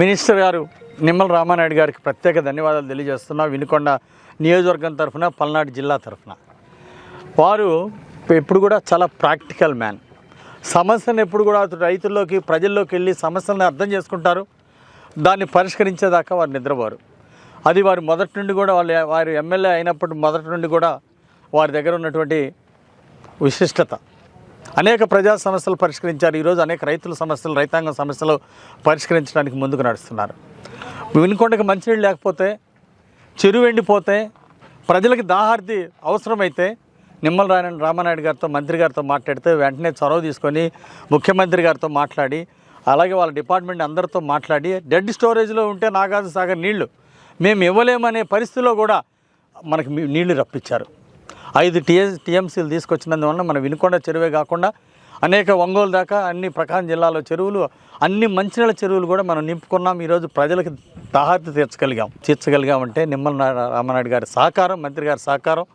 Minister గారు నిమ్మల రామానాయుడు గారికి ప్రత్యేక ధన్యవాదాలు తెలియజేస్తున్నా. వినుకొండ నియోజకవర్గం తరఫున పల్నాడు జిల్లా తరఫున. వారు ఎప్పుడు కూడా చాలా ప్రాక్టికల్ మ్యాన్. సమస్యను ఎప్పుడు కూడా రైతుల్లోకి ప్రజల్లోకి వెళ్ళి సమస్యలను అర్థం చేసుకుంటారు. దాన్ని పరిష్కరించేదాకా వారు నిద్రపోరు. అది వారి మొదటి నుండి కూడా వాళ్ళు వారు ఎమ్మెల్యే అయినప్పటి మొదటి నుండి కూడా వారి దగ్గర ఉన్నటువంటి విశిష్టత. అనేక ప్రజా సమస్యలు పరిష్కరించారు. ఈరోజు అనేక రైతుల సమస్యలు రైతాంగ సమస్యలు పరిష్కరించడానికి ముందుకు నడుస్తున్నారు. వినుకొండకి మంచినీళ్ళు లేకపోతే చెరువు ఎండిపోతే ప్రజలకి దాహార్ది అవసరమైతే నిమ్మల రాయన రామానాయుడు గారితో మంత్రి గారితో మాట్లాడితే వెంటనే చొరవ తీసుకొని ముఖ్యమంత్రి గారితో మాట్లాడి అలాగే వాళ్ళ డిపార్ట్మెంట్ అందరితో మాట్లాడి డెడ్ స్టోరేజ్లో ఉంటే నాగార్జున సాగర్ నీళ్ళు మేము ఇవ్వలేమనే పరిస్థితిలో కూడా మనకి నీళ్ళు రప్పించారు. ఐదు టీఎస్ టీఎంసీలు తీసుకొచ్చినందువలన మన వినుకొండ చెరువే కాకుండా అనేక ఒంగోలు దాకా అన్ని ప్రకాశం జిల్లాలో చెరువులు అన్ని మంచినీళ్ళ చెరువులు కూడా మనం నింపుకున్నాం. ఈరోజు ప్రజలకు దాహార్తి తీర్చగలిగాం. తీర్చగలిగామంటే నిమ్మల రామనాయుడు గారి సహకారం మంత్రి గారి సహకారం.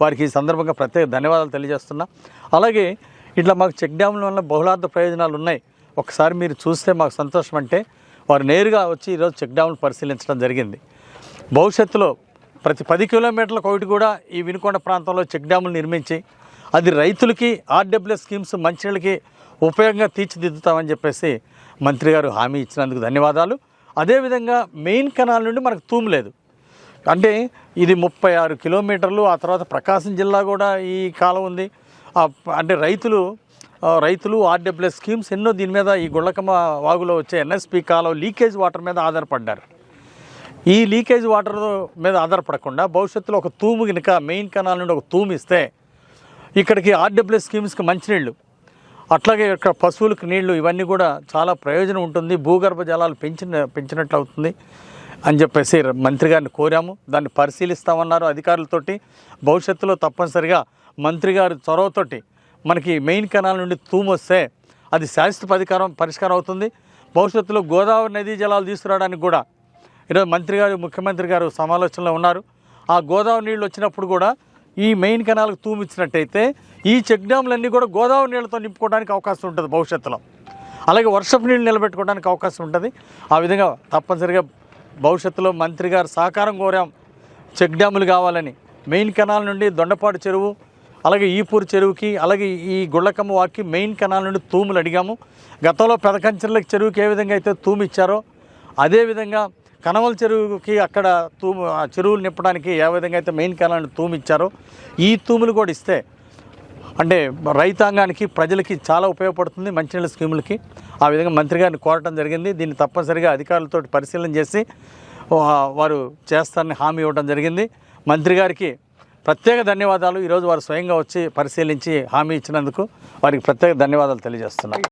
వారికి ఈ సందర్భంగా ప్రత్యేక ధన్యవాదాలు తెలియజేస్తున్నా. అలాగే ఇట్లా మాకు చెక్ డ్యాముల వల్ల బహుళార్థ ప్రయోజనాలు ఉన్నాయి. ఒకసారి మీరు చూస్తే మాకు సంతోషం అంటే వారు నేరుగా వచ్చి ఈరోజు చెక్ డ్యాములు పరిశీలించడం జరిగింది. భవిష్యత్తులో ప్రతి పది కిలోమీటర్లకు ఒకటి కూడా ఈ వినుకొండ ప్రాంతంలో చెక్ డ్యాములు నిర్మించి అది రైతులకి ఆర్డబ్ల్యూ స్కీమ్స్ మంచినీళ్ళకి ఉపయోగంగా తీర్చిదిద్దుతామని చెప్పేసి మంత్రి గారు హామీ ఇచ్చినందుకు ధన్యవాదాలు. అదేవిధంగా మెయిన్ కెనాల్ నుండి మనకు తూము లేదు. అంటే ఇది ముప్పై ఆరు కిలోమీటర్లు ఆ తర్వాత ప్రకాశం జిల్లా కూడా ఈ కాలం ఉంది. అంటే రైతులు రైతులు ఆర్డబ్ల్యూ స్కీమ్స్ ఎన్నో దీని మీద ఈ గుళ్ళకమ్మ వాగులో వచ్చే ఎన్ఎస్పి కాలం లీకేజ్ వాటర్ మీద ఆధారపడ్డారు. ఈ లీకేజ్ వాటర్ మీద ఆధారపడకుండా భవిష్యత్తులో ఒక తూము కనుక మెయిన్ కెనాల్ నుండి ఒక తూము ఇస్తే ఇక్కడికి ఆర్డబ్ల్యూఎస్ స్కీమ్స్కి మంచినీళ్ళు అట్లాగే ఇక్కడ పశువులకు నీళ్ళు ఇవన్నీ కూడా చాలా ప్రయోజనం ఉంటుంది. భూగర్భ జలాలు పెంచిన పెంచినట్లు అవుతుంది అని చెప్పేసి మంత్రి గారిని కోరాము. దాన్ని పరిశీలిస్తామన్నారు అధికారులతోటి. భవిష్యత్తులో తప్పనిసరిగా మంత్రి గారి చొరవతోటి మనకి మెయిన్ కెనాల్ నుండి తూము వస్తే అది శాశ్వత పరిష్కారం పరిష్కారం అవుతుంది. భవిష్యత్తులో గోదావరి నదీ జలాలు తీసుకురావడానికి కూడా ఈరోజు మంత్రి గారు ముఖ్యమంత్రి గారు సమాలోచనలో ఉన్నారు. ఆ గోదావరి నీళ్ళు వచ్చినప్పుడు కూడా ఈ మెయిన్ కెనాల్కి తూమిచ్చినట్టయితే ఈ చెక్ డ్యాములన్నీ కూడా గోదావరి నీళ్ళతో నింపుకోవడానికి అవకాశం ఉంటుంది భవిష్యత్తులో. అలాగే వర్షపు నీళ్ళు నిలబెట్టుకోవడానికి అవకాశం ఉంటుంది. ఆ విధంగా తప్పనిసరిగా భవిష్యత్తులో మంత్రి గారు సహకారం కోరాం. చెక్ డ్యాములు కావాలని. మెయిన్ కెనాల్ నుండి దొండపాడు చెరువు అలాగే ఈపూరు చెరువుకి అలాగే ఈ గుళ్ళకమ్మ వాక్కి మెయిన్ కెనాల్ నుండి తూములు అడిగాము. గతంలో పెదకంచెర్లకు చెరువుకి ఏ విధంగా అయితే తూము ఇచ్చారో అదేవిధంగా కనవల చెరువుకి అక్కడ తూము చెరువులు నింపడానికి ఏ విధంగా అయితే మెయిన్ కెనాల్ తూము ఇచ్చారో ఈ తూములు కూడా ఇస్తే అంటే రైతాంగానికి ప్రజలకి చాలా ఉపయోగపడుతుంది మంచినీళ్ళ స్కీములకి. ఆ విధంగా మంత్రి గారిని కోరటం జరిగింది. దీన్ని తప్పనిసరిగా అధికారులతో పరిశీలన చేసి వారు చేస్తారని హామీ ఇవ్వడం జరిగింది. మంత్రి గారికి ప్రత్యేక ధన్యవాదాలు. ఈరోజు వారు స్వయంగా వచ్చి పరిశీలించి హామీ ఇచ్చినందుకు వారికి ప్రత్యేక ధన్యవాదాలు తెలియజేస్తున్నాను